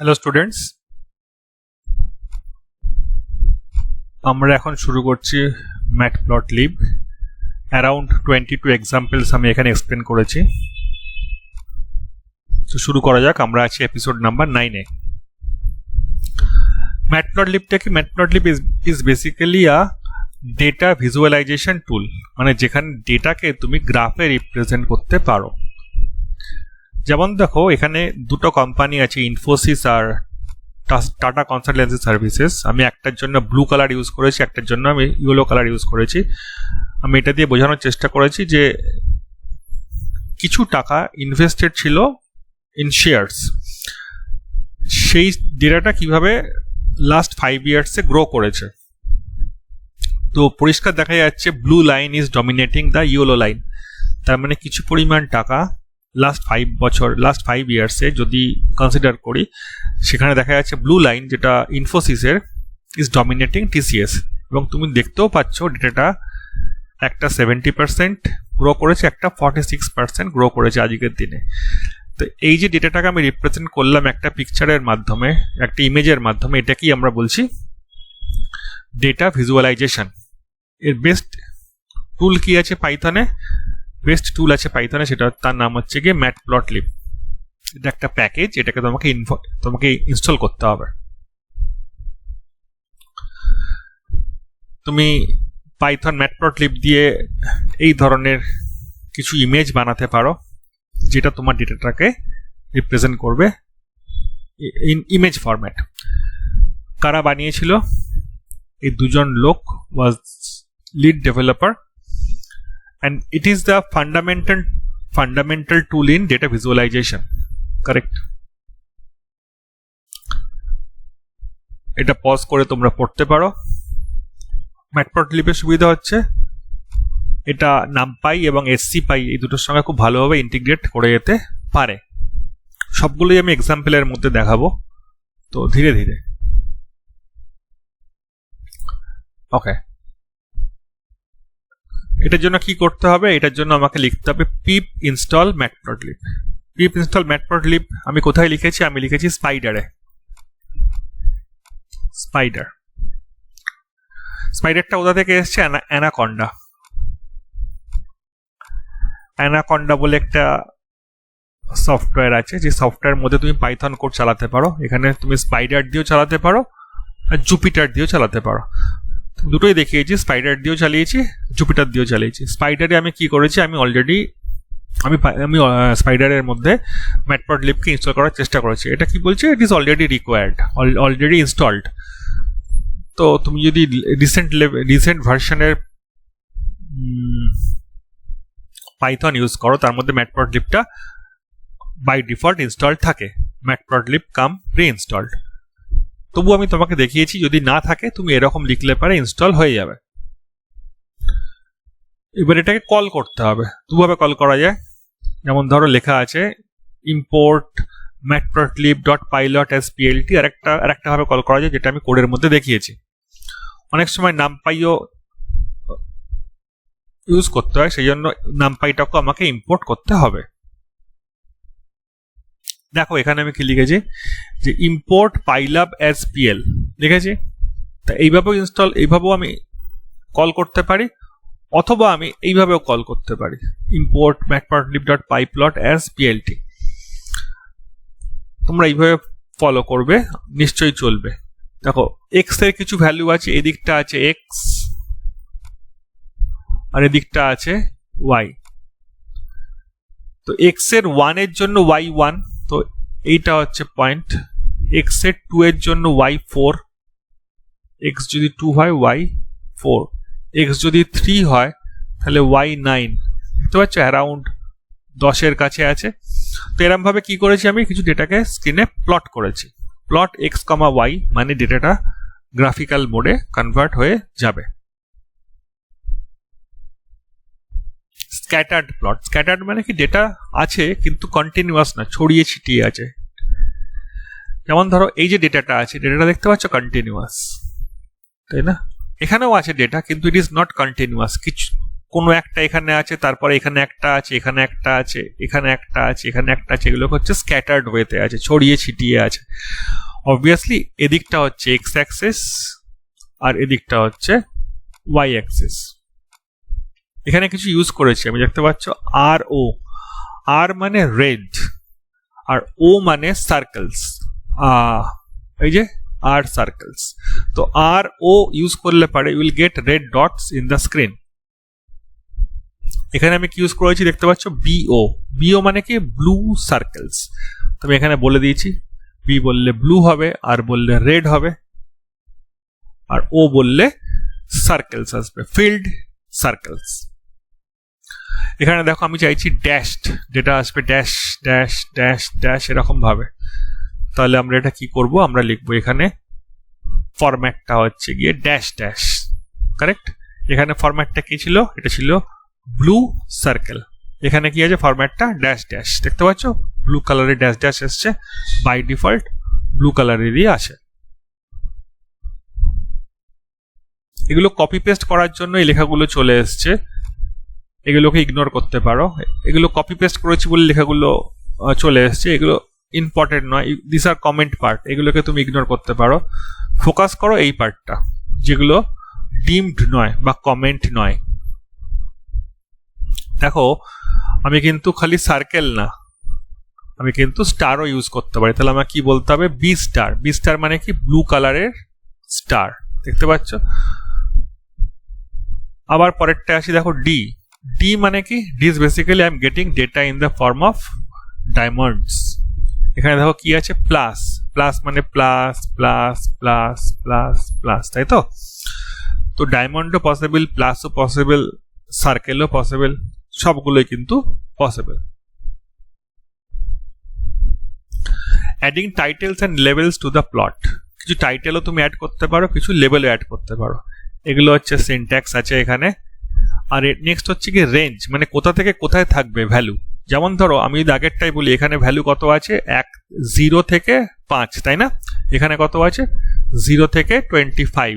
Hello students আমরা এখন শুরু করছি matplotlib around twenty two examples আমি এখানে এক্সপ্লেন করেছি। তো শুরু করা যাক, আমরা আছি এপিসোড নাম্বার নাইনে ম্যাট প্লট লিভটা কি? Matplotlib is is basically a data visualization tool মানে যেখানে ডেটাকে তুমি গ্রাফে রিপ্রেজেন্ট করতে পারো। যেমন দেখো, এখানে দুটো কোম্পানি আছে ইনফোসিস আর টাটা কনসালটেন্সি সার্ভিসেস আমি একটার জন্য ব্লু কালার ইউজ করেছি, একটার জন্য আমি ইয়েলো কালার ইউজ করেছি। আমি এটা দিয়ে বোঝানোর চেষ্টা করেছি যে কিছু টাকা ইনভেস্টেড ছিল ইন শেয়ার্স সেই ডেটাটা কীভাবে লাস্ট ফাইভ ইয়ার্সে গ্রো করেছে। তো পরিষ্কার দেখা যাচ্ছে blue line is dominating the yellow line তার মানে কিছু পরিমাণ টাকা লাস্ট ফাইভ বছর লাস্ট ফাইভ ইয়ার্সে যদি কনসিডার করি, সেখানে দেখা যাচ্ছে ব্লু লাইন যেটা ইনফোসিসের ইজ ডমিনেটিং টিসিএস এবং তুমি দেখতেও পাচ্ছ ডেটাটা একটা সেভেন্টি পার্সেন্ট গ্রো করেছে, একটা ফর্টি সিক্স পার্সেন্ট গ্রো করেছে আজকের দিনে। তো এই যে ডেটাটাকে আমি রিপ্রেজেন্ট করলাম একটা পিকচারের মাধ্যমে, একটা ইমেজের মাধ্যমে, এটাকেই আমরা বলছি ডেটা ভিজুয়ালাইজেশন এর বেস্ট টুল কি আছে পাইথনে বেস্ট টুল আছে পাইথনে সেটা তার নাম হচ্ছে গিয়ে ম্যাট প্লট লিভ এটা একটা প্যাকেজ এটাকে তোমাকে তোমাকে ইনস্টল করতে হবে। তুমি পাইথন ম্যাট প্লট লিভ দিয়ে এই ধরনের কিছু ইমেজ বানাতে পারো, যেটা তোমার ডেটাটাকে রিপ্রেজেন্ট করবে ইন ইমেজ ফরম্যাট কারা বানিয়েছিল? এই দুজন লোক was lead developer and it is the fundamental fundamental tool in data visualization. Correct? এটা পজ করে তোমরা পড়তে পারো। ম্যাটপ্লটলিপের সুবিধা হচ্ছে। এটা নামপাই এবং এসসি পাই এই দুটোর সঙ্গে খুব ভালোভাবে ইন্টিগ্রেট করে যেতে পারে। সবগুলোই আমি এক্সাম্পলের মধ্যে দেখাবো। তো ধীরে ধীরে। ওকে এটার জন্য কি করতে হবে? এটার জন্য আমাকে লিখতে হবে পিপ ইনস্টল ম্যাটপ্লটলিপ পিপ ইনস্টল ম্যাটপ্লটলিপ আমি কোথায় লিখেছি? আমি লিখেছি স্পাইডারে স্পাইডার স্পাইডারটা কোথা থেকে এসছে অ্যানাকন্ডা। অ্যানাকন্ডা বলে একটা সফটওয়্যার আছে, যে সফটওয়্যার মধ্যে তুমি পাইথন কোড চালাতে পারো। এখানে তুমি স্পাইডার দিয়েও চালাতে পারো আর জুপিটার দিয়েও চালাতে পারো। দুটোই দেখিয়েছি স্পাইডার দিয়েও চালিয়েছি জুপিটার দিয়েও চালিয়েছি। স্পাইডারে আমি কি করেছি, আমি অলরেডি আমি আমি স্পাইডারের মধ্যে ম্যাটপট লিপকে ইনস্টল করার চেষ্টা করেছি। এটা কি বলছে? It is already required already installed তো তুমি যদি রিসেন্ট রিসেন্ট ভার্সনের পাইথন ইউজ করো, তার মধ্যে ম্যাটপট লিপটা বাই ডিফল্ট ইনস্টলড থাকে। Matplotlib come pre installed তবু আমি তোমাকে দেখিয়েছি, যদি না থাকে তুমি এরকম লিখলে পারে ইনস্টল হয়ে যাবে। এবার এটাকে কল করতে হবে। দুভাবে কল করা যায়। যেমন ধরো লেখা আছে import matplotlib dot pyplot as PLT আর একটা আর একটা ভাবে কল করা যায়, যেটা আমি কোডের মধ্যে দেখিয়েছি। অনেক সময় নাম পাইও ইউজ করতে হয় সেই জন্য নাম পাইটাকেও আমাকে ইম্পোর্ট করতে হবে। দেখো, এখানে আমি কি লিখেছি? যে ইম্পোর্ট পাইলাব অ্যাজ পিএল লিখেছি? তা এইভাবেও ইনস্টল এইভাবেও আমি কল করতে পারি, অথবা আমি এইভাবেও কল করতে পারি। Import matplotlib dot pyplot as PLT তোমরা এইভাবে ফলো করবে, নিশ্চয়ই চলবে। দেখো এক্সের কিছু ভ্যালু আছে, এদিকটা আছে এক্স আর এদিকটা আছে ওয়াই তো এক্সের ওয়ানের জন্য ওয়াই ওয়ান তো এইটা হচ্ছে পয়েন্ট এক্সের টু এর জন্য ওয়াই ফোর এক্স যদি টু হয় ওয়াই ফোর এক্স যদি থ্রি হয়, তাহলে ওয়াই নাইন বুঝতে পারছ অ্যারাউন্ড দশের কাছে আছে। তো এরমভাবে কি করেছি আমি? কিছু ডেটাকে স্ক্রিনে প্লট করেছি। প্লট এক্স কমা ওয়াই মানে ডেটাটা গ্রাফিক্যাল মোডে কনভার্ট হয়ে যাবে। স্ক্যাটার্ড প্লট স্ক্যাটার্ড মানে কি ডেটা আছে কিন্তু কন্টিনিউয়াস না, ছড়িয়ে ছিটিয়ে আছে। যেমন ধরো এই যে ডেটাটা আছে ডেটাটা দেখতে পাচ্ছ কন্টিনিউয়াস তাই না? এখানেও আছে ডেটা কিন্তু ইট ইজ নট কন্টিনিউয়াস কিছু, কোনো একটা এখানে আছে, তারপরে এখানে একটা আছে, এখানে একটা আছে, এখানে একটা আছে, এখানে একটা আছে, এগুলো হচ্ছে স্ক্যাটার্ড ওয়েতে আছে, ছড়িয়ে ছিটিয়ে আছে। অবভিয়াসলি এদিকটা হচ্ছে এক্স অ্যাক্সিস আর এদিকটা হচ্ছে ওয়াই অ্যাক্সিস এখানে কিছু ইউজ করেছি। আমি দেখতে পাচ্ছ আর ও আর মানে রেড আর ও মানে সার্কেলস এই যে আর সার্কেলস তো আর ও ইউজ করলে পারে will get red dots in the screen এখানে আমি কি ইউজ করেছি দেখতে পাচ্ছ? বিও বিও মানে কি? ব্লু সার্কেলস আমি এখানে বলে দিয়েছি। বি বললে ব্লু হবে আর বললে রেড হবে, আর ও বললে সার্কেলস আসবে। ফিল্ড সার্কেলস এখানে দেখো আমি চাইছি ড্যাশড যেটা আসবে ড্যাশ ড্যাশ ড্যাশ ড্যাশ এরকম ভাবে। তাহলে আমরা এটা কি করব? আমরা লিখব এখানে ফরম্যাটটা হচ্ছে গিয়ে ড্যাশ ড্যাশ কারেক্ট এখানে ফরম্যাটটা কি ছিল? এটা ছিল ব্লু সার্কেল এখানে কি আছে? ফরম্যাটটা ড্যাশ ড্যাশ দেখতে পাচ্ছ? ব্লু কালারের ড্যাশ ড্যাশ এসছে। বাই ডিফল্ট ব্লু কালারেরই আছে এগুলো কপি পেস্ট করার জন্য এই লেখাগুলো চলে এসছে। এগুলোকে ইগনোর করতে পারো। এগুলো কপি পেস্ট করেছি বলে লেখাগুলো চলে এসছে। এগুলো ইম্পর্টেন্ট নয়। দিস আর কমেন্ট পার্ট এগুলোকে তুমি ইগনোর করতে পারো। ফোকাস করো এই পার্টটা যেগুলো ডিমড নয় বা কমেন্ট নয়। দেখো, আমি কিন্তু খালি সার্কেল না। আমি কিন্তু স্টারও ইউজ করতে পারি। তাহলে আমার কি বলতে হবে? বি স্টার বি স্টার মানে কি? ব্লু কালারের স্টার দেখতে পাচ্ছ? আবার পরেরটা আসি। দেখো ডি ডি মানে কি? D is basically I am getting data in the form of diamonds এখানে দেখো কি আছে? প্লাস প্লাস মানে plus plus plus plus plus তাই তো? তো ডায়মন্ডও পসিবল প্লাসও পসিবল সার্কেলও পসিবল সবগুলোই কিন্তু possible adding titles and levels to the plot কিছু টাইটেলও তুমি অ্যাড করতে পারো, কিছু লেভেলও অ্যাড করতে পারো। এগুলো হচ্ছে সিনট্যাক্স আছে এখানে। আর নেক্সট হচ্ছে কি রেঞ্জ মানে কোথা থেকে কোথায় থাকবে ভ্যালু যেমন ধরো, আমি যদি আগেরটাই বলি, এখানে ভ্যালু কত আছে? এক জিরো থেকে পাঁচ, তাই না? এখানে কত আছে? জিরো থেকে টোয়েন্টি ফাইভ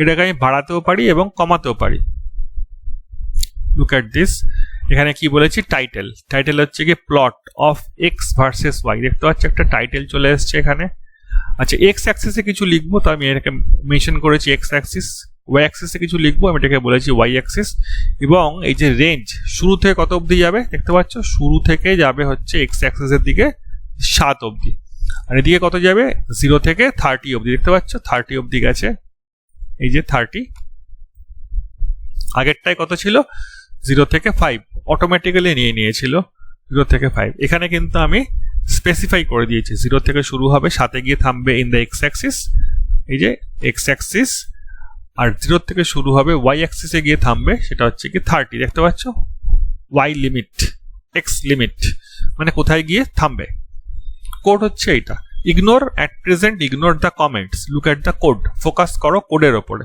এটাকে আমি বাড়াতেও পারি এবং কমাতেও পারি। লুক অ্যাট দিস এখানে কি বলেছি? টাইটেল টাইটেল হচ্ছে কি plot of X versus Y দেখতে পাচ্ছি, একটা টাইটেল চলে এসছে এখানে। আচ্ছা এক্স অ্যাক্সিসে কিছু লিখব, তো আমি এটাকে মেনশন করেছি এক্স অ্যাক্সিস ওয়াই অ্যাক্সিসে কিছু লিখব, আমি এটাকে বলেছি ওয়াই অ্যাক্সিস এবং এই যে রেঞ্জ শুরু থেকে কত অবধি যাবে? দেখতে পাচ্ছ? শুরু থেকে যাবে হচ্ছে এক্স অ্যাক্সিসের দিকে সাত অবধি। আর এদিকে কত যাবে? জিরো থেকে থার্টি অবধি। দেখতে পাচ্ছ? থার্টি অবধি গেছে। এই যে থার্টি আগেরটায় কত ছিল? জিরো থেকে ফাইভ অটোমেটিক্যালি নিয়ে নিয়েছিল জিরো থেকে ফাইভ এখানে কিন্তু আমি স্পেসিফাই করে দিয়েছি। জিরো থেকে শুরু হবে, সাথে গিয়ে থামবে ইন দ্য এক্স অ্যাক্সিস এই যে এক্স অ্যাক্সিস আর জিরো থেকে শুরু হবে ওয়াই অ্যাক্সিসে গিয়ে থামবে, সেটা হচ্ছে কি থার্টি দেখতে পাচ্ছ? ওয়াই লিমিট এক্স লিমিট মানে কোথায় গিয়ে থামবে? কোড হচ্ছে এইটা। Ignore at present ignore the comments look at the code focus করো কোডের ওপরে।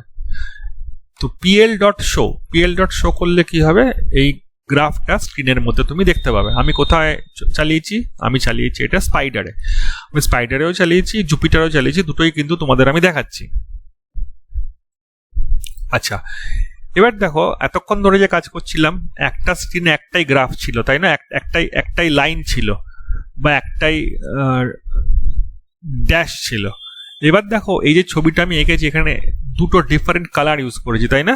তো PL dot show PL dot show করলে কি হবে? এই গ্রাফটা স্ক্রিনের মধ্যে তুমি দেখতে পাবে। আমি কোথায় চালিয়েছি? আমি চালিয়েছি এটা স্পাইডারে আমি স্পাইডারেও চালিয়েছি জুপিটারেও চালিয়েছি, দুটোই কিন্তু তোমাদের আমি দেখাচ্ছি। আচ্ছা এবার দেখো, এতক্ষণ ধরে যে কাজ করছিলাম, একটা স্ক্রিনে একটাই গ্রাফ ছিল, তাই না? একটাই একটাই লাইন ছিল, বা একটাই ড্যাশ ছিল। এবার দেখো, এই যে ছবিটা আমি এঁকেছি, এখানে দুটো ডিফারেন্ট কালার ইউজ করেছি, তাই না?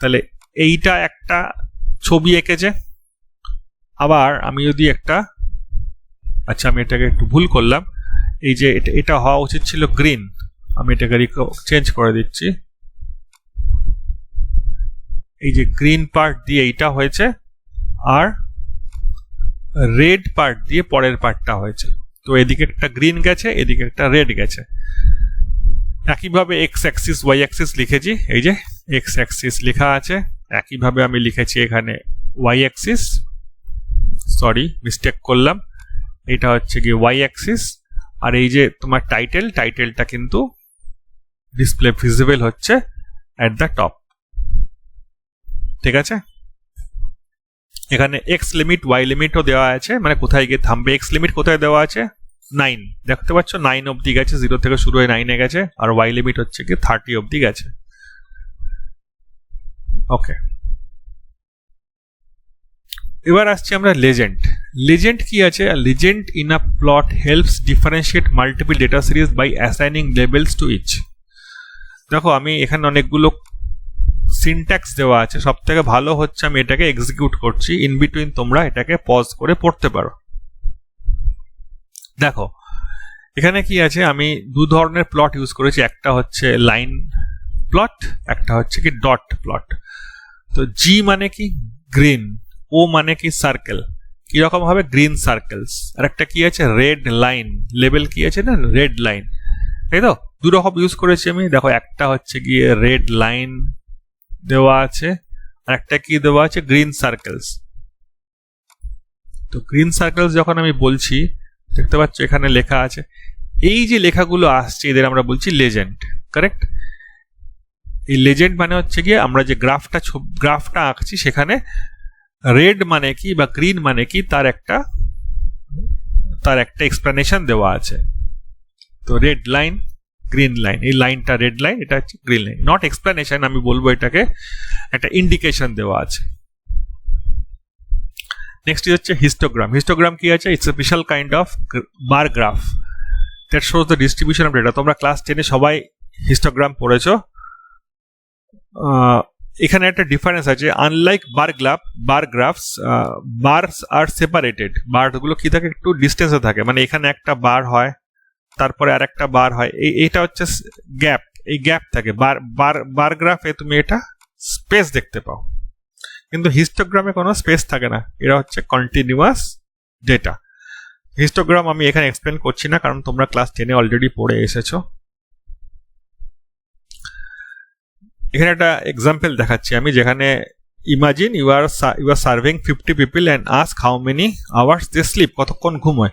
তাহলে এইটা একটা ছবি এঁকেছে। আবার আমি যদি একটা আচ্ছা আমি এটাকে একটু ভুল করলাম, এই যে এটা হওয়া উচিত ছিল গ্রিন আমি এটাকে চেঞ্জ করে দিচ্ছি। এই যে গ্রিন পার্ট দিয়ে এইটা হয়েছে, আর রেড পার্ট দিয়ে পরের পার্টটা হয়েছে। তো এদিকে একটা গ্রিন গেছে, এদিকে একটা রেড গেছে। একইভাবে এক্স অ্যাক্সিস ওয়াই অ্যাক্সিস লিখেছি, এই যে এক্স অ্যাক্সিস লেখা আছে, একইভাবে আমি লিখেছি এখানে ওয়াই অ্যাক্সিস সরি মিস্টেক করলাম। এটা হচ্ছে গিয়ে ওয়াই অ্যাক্সিস আর এই যে তোমার টাইটেল টাইটেলটা কিন্তু ডিসপ্লে ভিজিবল হচ্ছে অ্যাট দ্য টপ ঠিক আছে? এখানে এক্স লিমিট ওয়াই লিমিটও দেওয়া আছে। মানে কোথায় গিয়ে থামবে? এক্স লিমিট কোথায় দেওয়া আছে? নাইন দেখতে পাচ্ছ নাইন অবধি গেছে জিরো থেকে শুরু হয়ে নাইনে গেছে, আর ওয়াই লিমিট হচ্ছে কি থার্টি অবধি গেছে। ওকে এবার আসছি আমরা লেজেন্ড লেজেন্ড কি আছে? Legend in a plot helps differentiate multiple data series by assigning levels to each দেখো, আমি এখানে অনেকগুলো সিনট্যাক্স দেওয়া আছে, সব থেকে ভালো হচ্ছে আমি এটাকে এক্সিকিউট করছি ইন বিটুইন তোমরা এটাকে পজ করে পড়তে পারো। দেখো, এখানে কি আছে, আমি দু ধরনের প্লট ইউজ করেছি, একটা হচ্ছে লাইন প্লট একটা হচ্ছে কি ডট প্লট তো জি মানে কি গ্রিন ও মানে কি সার্কেল কীরকম হবে গ্রিন সার্কেলস আর একটা কি আছে রেড লাইন লেভেল কি আছে না রেড লাইন তাই তো? দু রকম ইউজ করেছি আমি, দেখো একটা হচ্ছে গিয়ে রেড লাইন দেওয়া আছে, আর একটা কি দেওয়া আছে? গ্রিন সার্কেলস তো গ্রিন সার্কেলস যখন আমি বলছি, দেখতে পাচ্ছ এখানে লেখা আছে, এই যে লেখাগুলো আসছে, এদের আমরা বলছি লেজেন্ড কারেক্ট এই লেজেন্ড মানে হচ্ছে গিয়ে আমরা যে গ্রাফটা গ্রাফটা আঁকছি, সেখানে রেড মানে কি বা গ্রিন মানে কি, তার একটা তার একটা এক্সপ্লেনেশন দেওয়া আছে। তো রেড লাইন গ্রিন লাইন এই লাইনটা রেড লাইন এটা হচ্ছে গ্রিন লাইন নট এক্সপ্লেনেশন আমি বলব এটাকে, একটা ইন্ডিকেশন দেওয়া আছে। নেক্সট হচ্ছে হিস্টোগ্রাম হিস্টোগ্রাম কি আছে? It's a special kind of bar graph that shows the distribution of data তোমরা ক্লাস টেনে সবাই হিস্টোগ্রাম পড়েছো। এখানে একটা ডিফারেন্স আছে। Unlike bar graph bar graphs bars are separated বারগুলো কি থাকে? একটু ডিস্টেন্সে থাকে। মানে এখানে একটা বার হয় তারপরে আর একটা বার হয়। এই এটা হচ্ছে গ্যাপ। এই গ্যাপ থাকে। বার বার বার গ্রাফে তুমি এটা স্পেস দেখতে পাও। কিন্তু হিস্টোগ্রামে কোনো স্পেস থাকে না। এরা হচ্ছে কন্টিনিউয়াস ডেটা। হিস্টোগ্রাম আমি এখানে এক্সপ্লেন করছি না, কারণ তোমরা ক্লাস টেনে অলরেডি পড়ে এসেছ। এখানে একটা এক্সাম্পল দেখাচ্ছি আমি, যেখানে imagine you are you are serving fifty people and ask how many hours they sleep কতক্ষণ ঘুমোয়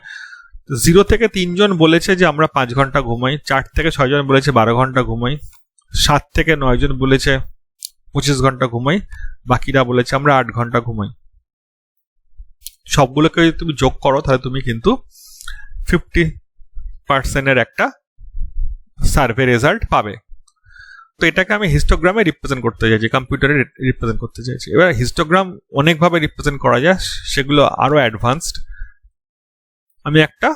জিরো থেকে তিনজন বলেছে যে আমরা পাঁচ ঘণ্টা ঘুমাই, চার থেকে ছয়জন বলেছে বারো ঘণ্টা ঘুমাই, সাত থেকে নয়জন বলেছে পঁচিশ ঘণ্টা ঘুমাই, বাকিরা বলেছে আমরা আট ঘণ্টা ঘুমাই। সবগুলোকে যদি তুমি যোগ করো, তাহলে তুমি কিন্তু ফিফটি পার্সেন্টের একটা সার্ভে রেজাল্ট পাবে। তো এটাকে আমি হিস্টোগ্রামে রিপ্রেজেন্ট করতে চাইছি, কম্পিউটারে রিপ্রেজেন্ট করতে চাইছি। এবার হিস্টোগ্রাম অনেকভাবে রিপ্রেজেন্ট করা যায়, সেগুলো আরও অ্যাডভান্সড। আমি একটা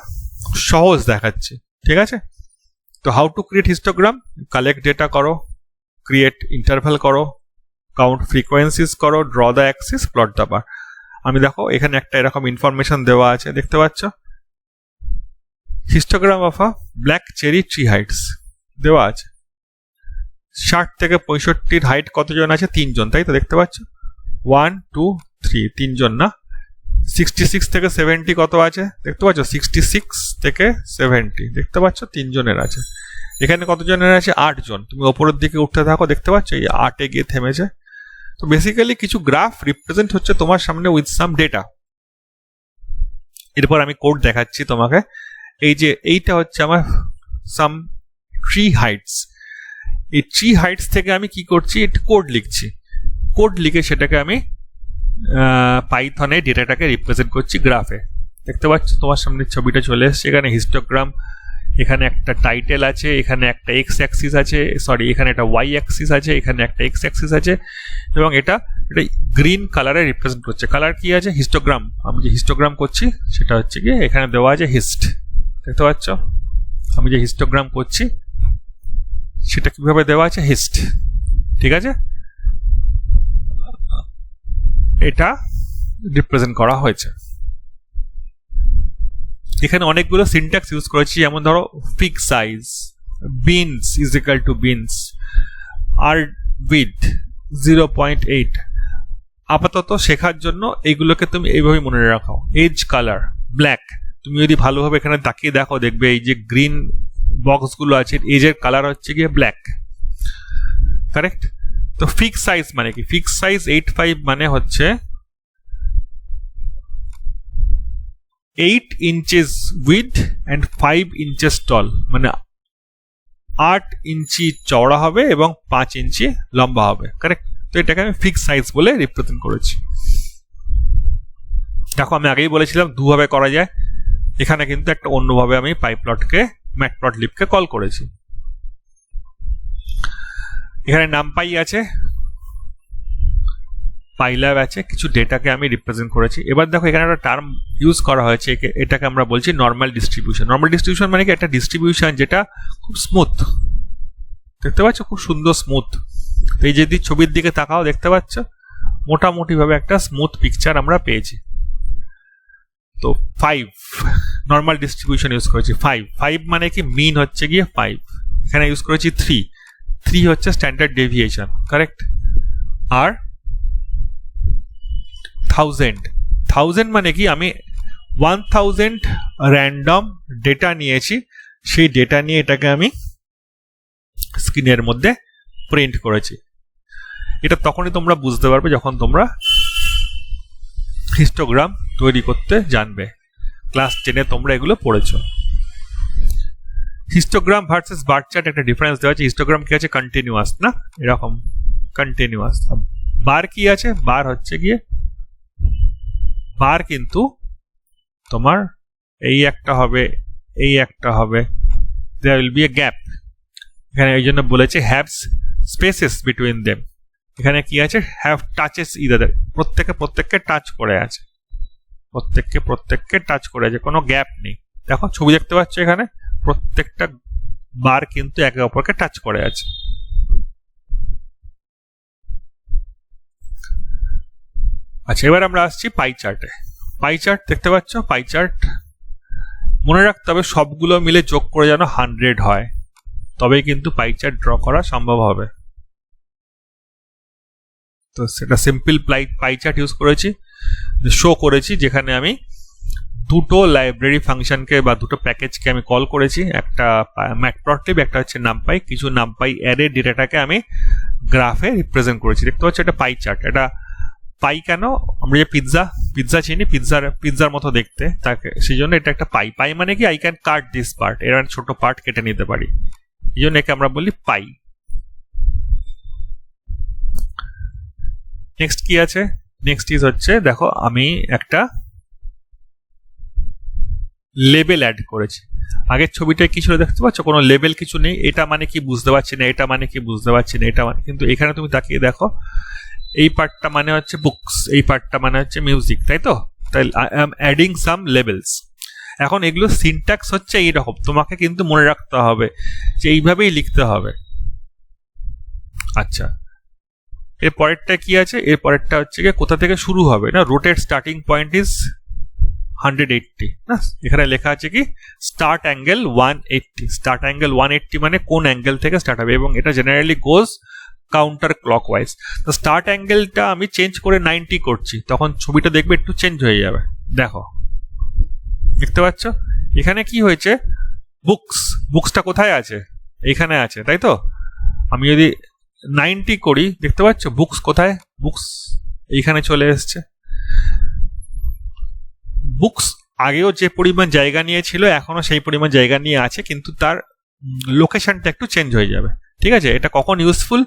সহজ দেখাচ্ছি, ঠিক আছে? তো how to create histogram collect data করো ক্রিয়েট ইন্টারভ্যাল করো কাউন্ট ফ্রিকোয়েন্সিস করো draw the axis plot the bar আমি দেখো, এখানে একটা এরকম ইনফরমেশন দেওয়া আছে, দেখতে পাচ্ছ? Histogram of a black cherry tree heights দেওয়া আছে। ষাট থেকে পঁয়ষট্টির হাইট কতজন আছে? তিনজন, তাই তো দেখতে পাচ্ছ? ওয়ান টু থ্রি তিনজন না? সিক্সটি সিক্স থেকে সেভেন্টি কত আছে? দেখতে পাচ্ছ? সিক্সটি সিক্স থেকে সেভেন্টি। দেখতে পাচ্ছ? তিনজনের আছে। এখানে কতজনের আছে? আটজন। তুমি ওপরের দিকে উঠতে থাকো, দেখতে পাচ্ছ? এই আটে গিয়ে থেমেছে। তো বেসিক্যালি কিছু গ্রাফ রিপ্রেজেন্ট হচ্ছে তোমার সামনে উইথ সাম ডেটা এরপর আমি কোড দেখাচ্ছি তোমাকে। এই যে এইটা হচ্ছে আমার সাম ট্রি হাইটস এই ট্রি হাইটস থেকে আমি কি করছি? একটু কোড লিখছি। কোড লিখে সেটাকে আমি পাইথনে ডেটাটাকে রিপ্রেজেন্ট করছি গ্রাফে। দেখতে পাচ্ছ, তোমার সামনে ছবিটা চলে এসছে, এখানে হিস্টোগ্রাম এখানে একটা টাইটেল আছে, এখানে একটা এক্স অ্যাক্সিস আছে সরি এখানে একটা ওয়াই অ্যাক্সিস আছে, এখানে একটা এক্স অ্যাক্সিস আছে, এবং এটা এটা গ্রিন কালারে রিপ্রেজেন্ট করছে। কালার কি আছে? হিস্টোগ্রাম আমি যে হিস্টোগ্রাম করছি, সেটা হচ্ছে কি এখানে দেওয়া আছে হিস্ট দেখতে পাচ্ছ? আমি যে হিস্টোগ্রাম করছি, সেটা কীভাবে দেওয়া আছে? হিস্ট ঠিক আছে? এটা রিপ্রেজেন্ট করা হয়েছে। এখানে অনেকগুলো সিনট্যাক্স ইউজ করেছি, যেমন ধরো fix size bins is equal to bins R with zero point eight আপাতত শেখার জন্য এইগুলোকে তুমি এইভাবে মনে রাখো। এজ কালার ব্ল্যাক তুমি যদি ভালোভাবে এখানে তাকিয়ে দেখো, দেখবে এই যে গ্রিন বক্সগুলো আছে এজের কালার হচ্ছে গিয়ে ব্ল্যাক কারেক্ট তো ফিক্স সাইজ মানে কি? ফিক্স সাইজ এইট ফাইভ মানে হচ্ছে eight inches with and five inches tall মানে আট ইঞ্চি চওড়া হবে এবং পাঁচ ইঞ্চি লম্বা হবে কারেক্ট তো এটাকে আমি ফিক্স সাইজ বলে রিপ্রেজেন্ট করেছি। দেখো, আমি আগেই বলেছিলাম দুভাবে করা যায়। এখানে কিন্তু একটা অন্যভাবে আমি পাইপ্লটকে ম্যাটপ্লট লিপকে কল করেছি। এখানে নামপাই আছে পাইল্যাব আছে, কিছু ডেটাকে আমি রিপ্রেজেন্ট করেছি। এবার দেখো, এখানে একটা টার্ম ইউজ করা হয়েছে এটাকে আমরা বলছি নর্মাল ডিস্ট্রিবিউশন নর্মাল ডিস্ট্রিবিউশন মানে কি? একটা ডিস্ট্রিবিউশন যেটা খুব স্মুথ দেখতে পাচ্ছ? খুব সুন্দর স্মুথ এই যদি ছবির দিকে তাকাও, দেখতে পাচ্ছ? মোটামুটি ভাবে একটা স্মুথ পিকচার আমরা পেয়েছি। তো ফাইভ নর্মাল ডিস্ট্রিবিউশন ইউজ করেছি ফাইভ ফাইভ মানে কি? মিন হচ্ছে গিয়ে ফাইভ এখানে ইউজ করেছি থ্রি থ্রি হচ্ছে স্ট্যান্ডার্ড ডেভিয়েশন কারেক্ট আর থাউজেন্ড থাউজেন্ড মানে কি? আমি ওয়ান থাউজেন্ড র্যান্ডম ডেটা নিয়েছি, সেই ডেটা নিয়ে এটাকে আমি স্ক্রিনের মধ্যে প্রিন্ট করেছি। এটা তখনই তোমরা বুঝতে পারবে যখন তোমরা হিস্টোগ্রাম তৈরি করতে জানবে। ক্লাস টেনে তোমরা এগুলো পড়েছো। হিস্টোগ্রাম ভার্সেস বার চার্ট একটা ডিফারেন্স দেওয়া আছে। হিস্টোগ্রাম কি আছে? কন্টিনিউয়াস না? এরকম। কন্টিনিউয়াস বার কি আছে? বার হচ্ছে গিয়ে বার কিন্তু তোমার এই একটা হবে, এই একটা হবে। There will be a gap এখানে এই জন্য বলেছে হ্যাভস স্পেসেস বিটুইন দেম এখানে কি আছে? হ্যাভ টাচেস ইদার প্রত্যেকে প্রত্যেককে টাচ করে আছে। প্রত্যেককে প্রত্যেককে টাচ করে আছে। কোনো গ্যাপ নেই। দেখো, ছবি দেখতে পাচ্ছ এখানে? প্রত্যেকটা বার কিন্তু একে অপরকে টাচ করে আছে। আচ্ছা এবার আমরা আসছি পাই চার্টে পাই চার্ট দেখতে পাচ্ছ? পাই চার্ট মনে রাখতে হবে, সবগুলো মিলে যোগ করে যেন হান্ড্রেড হয়, তবেই কিন্তু পাই চার্ট ড্র করা সম্ভব হবে। তো সেটা simply pie chart use করেছি শো করেছি, যেখানে আমি দুটো লাইব্রেরি ফাংশনকে বা দুটো প্যাকেজকে আমি কল করেছি। একটা ম্যাটপ্লটলিব একটা হচ্ছে নামপাই কিছু নামপাই অ্যারে ডেটাটাকে আমি গ্রাফে রিপ্রেজেন্ট করেছি। দেখতে পাচ্ছ এটা পাই চার্ট এটা পাই কেন? আমরা যে পিৎজা পিৎজা চিনি পিৎজার পিৎজার মতো দেখতে। তাকে সেই জন্য এটা একটা পাই পাই মানে কি? I can cut this part এর একটা ছোট পার্ট কেটে নিতে পারি। এই জন্য একে আমরা বলি পাই নেক্সট কি আছে? নেক্সট ইজ হচ্ছে, দেখো, আমি একটা লেবেল অ্যাড করেছে। আগের ছবিটায় কি ছিল দেখতে পাচ্ছ? কোনো লেবেল কিছু নেই। এটা মানে কি বুঝতে পারছি না, এটা মানে কি বুঝতে পারছি না, এটা মানে কিন্তু এখানে তুমি তাকিয়ে দেখো, এই পার্টটা মানে হচ্ছে বুকস এই পার্টটা মানে হচ্ছে মিউজিক তাই তো? তাই I am adding some levels এখন এগুলো সিনট্যাক্স হচ্ছে এইরকম। তোমাকে কিন্তু মনে রাখতে হবে যে এইভাবেই লিখতে হবে। আচ্ছা। এর পরেরটা কি আছে? এর পরেরটা হচ্ছে গিয়ে কোথা থেকে শুরু হবে? না rotate starting point is hundred eighty না? এখানে লেখা আছে কি? Start angle one eighty start angle one eighty মানে কোন অ্যাঙ্গেল থেকে স্টার্ট হবে? এবং এটা জেনারেলি গোজ কাউন্টার ক্লকওয়াইজ তো স্টার্ট অ্যাঙ্গেলটা আমি চেঞ্জ করে নাইনটি করছি। তখন ছবিটা দেখবে একটু চেঞ্জ হয়ে যাবে। দেখো। দেখতে পাচ্ছ? এখানে কি হয়েছে? বুকস বুকসটা কোথায় আছে? এখানে আছে, তাই তো? আমি যদি নাইনটি করি, দেখতে পাচ্ছ? বুকস কোথায়? বুকস এইখানে চলে এসছে। বুকস আগেও যে পরিমাণ জায়গা নিয়েছিল এখনও সেই পরিমাণ জায়গা নিয়ে আছে, কিন্তু তার লোকেশনটা একটু চেঞ্জ হয়ে যাবে। ঠিক আছে? এটা কখন useful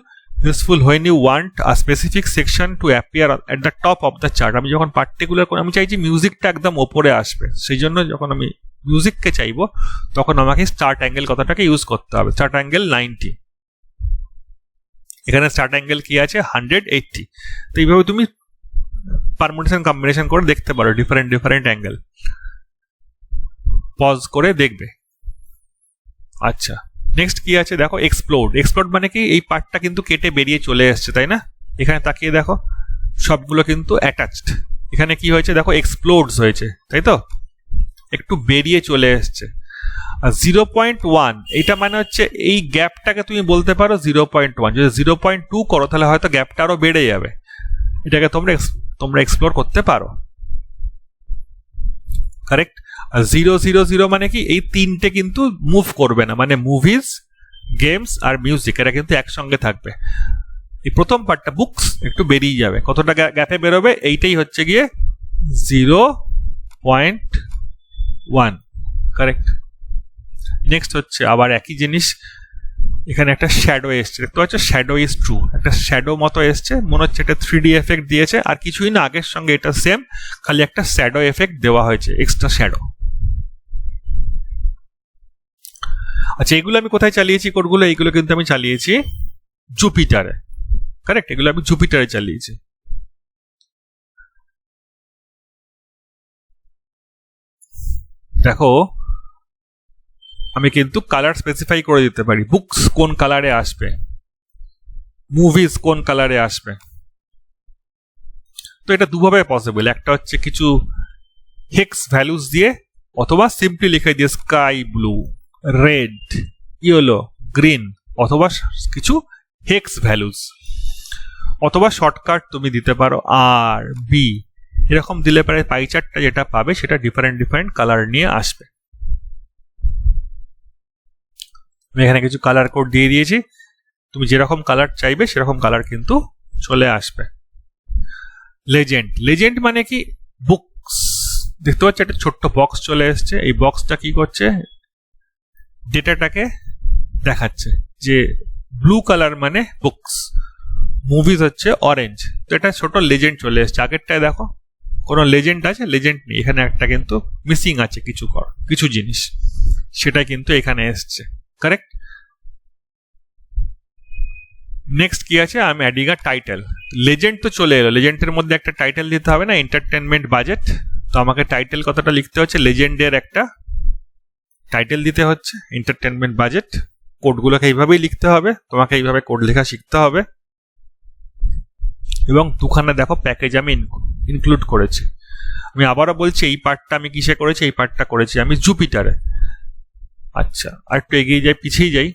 useful when you want a specific section to appear at the top of the chart আমি যখন পার্টিকুলার করে, আমি চাইছি মিউজিকটা একদম ওপরে আসবে। সেই জন্য যখন আমি মিউজিককে চাইব, তখন আমাকে স্টার্ট অ্যাঙ্গেল কথাটাকে ইউজ করতে হবে। স্টার্ট অ্যাঙ্গেল নাইনটি এখানে স্টার্ট অ্যাঙ্গেল কি আছে? হান্ড্রেড এইটটি তো এইভাবে তুমি পারমুটেশন কম্বিনেশন করে দেখতে পারো ডিফারেন্ট ডিফারেন্ট অ্যাঙ্গেল পজ করে দেখবে। আচ্ছা নেক্সট কি আছে দেখো? এক্সপ্লোড এক্সপ্লোড মানে কি? এই পার্টটা কিন্তু কেটে বেরিয়ে চলে এসছে, তাই না? এখানে তাকিয়ে দেখো, সবগুলো কিন্তু অ্যাটাচড এখানে কি হয়েছে? দেখো এক্সপ্লোডস হয়েছে, তাই তো? একটু বেরিয়ে চলে এসছে। আর জিরো পয়েন্ট ওয়ান এটা মানে হচ্ছে এই গ্যাপটাকে তুমি বলতে পারো জিরো পয়েন্ট ওয়ান যদি জিরো পয়েন্ট টু করো, তাহলে হয়তো গ্যাপটা আরও বেড়ে যাবে। এটাকে তোমরা তোমরা এক্সপ্লোর করতে পারো। কারেক্ট জিরো জিরো জিরো মানে কি? এই তিনটে কিন্তু মুভ করবে না। মানে মুভিজ গেমস আর মিউজিক এরা কিন্তু একসঙ্গে থাকবে। এই প্রথম পার্টটা বুকস একটু বেরিয়ে যাবে। কতটা গ্যাপে বেরোবে? এইটাই হচ্ছে গিয়ে zero point one correct next হচ্ছে আবার একই জিনিস এখানে একটা শ্যাডো এসছে। দেখতে পাচ্ছ? শ্যাডো ইজ ট্রু একটা শ্যাডো মতো এসছে। মনে হচ্ছে একটা থ্রিডি এফেক্ট দিয়েছে। আর কিছুই না, আগের সঙ্গে এটা সেম খালি একটা শ্যাডো এফেক্ট দেওয়া হয়েছে এক্সট্রা শ্যাডো আচ্ছা এগুলো আমি কোথায় চালিয়েছি কোডগুলো? এইগুলো কিন্তু আমি চালিয়েছি জুপিটারে কারেক্ট এগুলো আমি জুপিটারে চালিয়েছি। দেখো আমি কিন্তু কালার স্পেসিফাই করে দিতে পারি। বুকস কোন কালারে আসবে? মুভিজ কোন কালারে আসবে? তো এটা দুভাবে পসিবল একটা হচ্ছে কিছু হেক্স ভ্যালুস দিয়ে, অথবা সিম্পলি লিখে দিয়ে sky blue red yellow green অথবা কিছু হেক্স ভ্যালুস অথবা শর্টকাট তুমি দিতে পারো আর বি এরকম দিলে পারে পাই চার্টটা যেটা পাবে, সেটা ডিফারেন্ট ডিফারেন্ট কালার নিয়ে আসবে। আমি এখানে কিছু কালার কোড দিয়ে দিয়েছি। তুমি যেরকম কালার চাইবে সেরকম কালার কিন্তু চলে আসবে। লেজেন্ড লেজেন্ড মানে কি? বুকস দেখতে পাচ্ছি একটা ছোট্ট বক্স চলে এসছে। এই বক্সটা কি করছে? ডেটাটাকে দেখাচ্ছে যে ব্লু কালার মানে বুকস মুভিজ হচ্ছে অরেঞ্জ তো এটা ছোট লেজেন্ড চলে এসছে। আগেরটায় দেখো, কোনো লেজেন্ড আছে? লেজেন্ড নেই। এখানে একটা কিন্তু মিসিং আছে কিছু কর, কিছু জিনিস। সেটা কিন্তু এখানে এসছে। কারেক্ট নেক্সট কি আছে? আমি অ্যাডিং আ টাইটেল লেজেন্ড তো চলে এলো। লেজেন্ডের মধ্যে একটা টাইটেল দিতে হবে না? এন্টারটেনমেন্ট বাজেট তো আমাকে টাইটেল কথাটা লিখতে হচ্ছে। লেজেন্ডের একটা টাইটেল দিতে হচ্ছে। এন্টারটেনমেন্ট বাজেট কোডগুলোকে এইভাবেই লিখতে হবে। তোমাকে এইভাবে কোড লেখা শিখতে হবে। এবং দুখানে দেখো প্যাকেজ আমি ইনক্লুড করেছি। আমি আবারও বলছি, এই পার্টটা আমি কিসে করেছি? এই পার্টটা করেছি আমি জুপিটারে আচ্ছা আর একটু এগিয়ে যাই, পিছিয়ে যাই।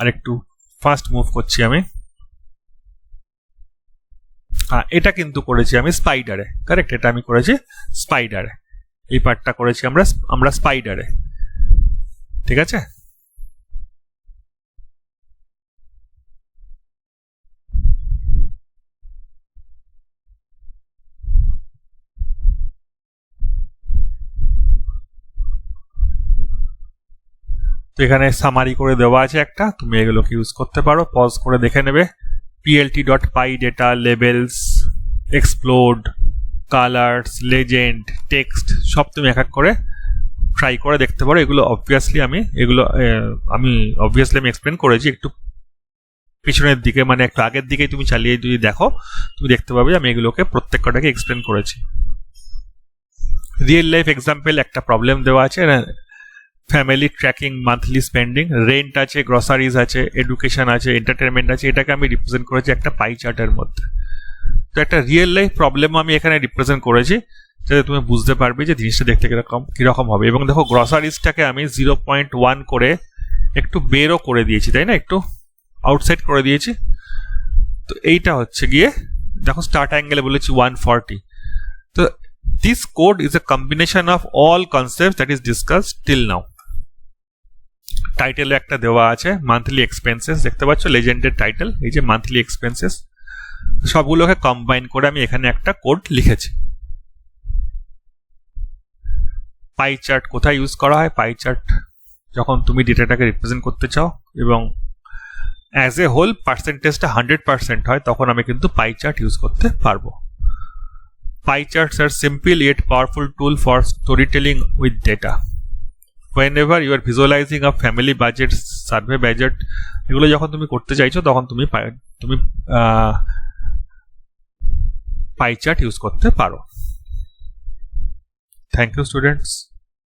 আর একটু ফাস্ট মুভ করছি আমি। হ্যাঁ এটা কিন্তু করেছি আমি স্পাইডারে কারেক্ট এটা আমি করেছি স্পাইডারে এই পার্টটা করেছি আমরা আমরা স্পাইডারে ঠিক আছে? এখানে সামারি করে দেওয়া আছে একটা। তুমি এগুলোকে ইউজ করতে পারো। পজ করে দেখে নেবে। PLT dot pie data levels explode colours legend text সব তুমি এক এক করে ট্রাই করে দেখতে পারো। এগুলো অবভিয়াসলি আমি, এগুলো আমি অবভিয়াসলি আমি এক্সপ্লেন করেছি। একটু পিছনের দিকে মানে একটু আগের দিকে তুমি চালিয়ে যদি দেখো, তুমি দেখতে পাবে আমি এগুলোকে প্রত্যেক কটাকে এক্সপ্লেন করেছি। রিয়েল লাইফ এক্সাম্পল একটা প্রবলেম দেওয়া আছে। Family tracking monthly spending rent আছে গ্রসারিজ আছে এডুকেশন আছে এন্টারটেনমেন্ট আছে, এটাকে আমি রিপ্রেজেন্ট করেছি একটা পাই চার্টের মধ্যে। তো একটা রিয়েল লাইফ প্রবলেম আমি এখানে রিপ্রেজেন্ট করেছি, যাতে তুমি বুঝতে পারবে যে জিনিসটা দেখতে কীরকম কীরকম হবে। এবং দেখো গ্রসারিজটাকে আমি জিরো পয়েন্ট ওয়ান করে একটু বেরও করে দিয়েছি, তাই না? একটু আউটসাইড করে দিয়েছি। তো এইটা হচ্ছে গিয়ে, দেখো স্টার্ট অ্যাঙ্গেলে বলেছি ওয়ান ফর্টি তো this code is a combination of all concept that is discuss till now টাইটেলে একটা দেওয়া আছে মান্থলি এক্সপেন্সেস দেখতে পাচ্ছ? লেজেন্ডের টাইটেল এই যে মান্থলি এক্সপেন্সেস সবগুলোকে কম্বাইন করে আমি এখানে একটা কোড লিখেছি। পাই চার্ট কোথায় ইউজ করা হয়? পাই চার্ট যখন তুমি ডেটাটাকে রিপ্রেজেন্ট করতে চাও এবং অ্যাজ এ হোল পার্সেন্টেজটা হান্ড্রেড পার্সেন্ট হয়, তখন আমি কিন্তু পাই চার্ট ইউজ করতে পারব। Pie charts R simple yet powerful tool for story telling with whenever you are visualizing a family budget survey budget এগুলো যখন তুমি করতে চাইছো তখন তুমি তুমি পাই চার্ট ইউজ করতে পারো থ্যাংক ইউ স্টুডেন্টস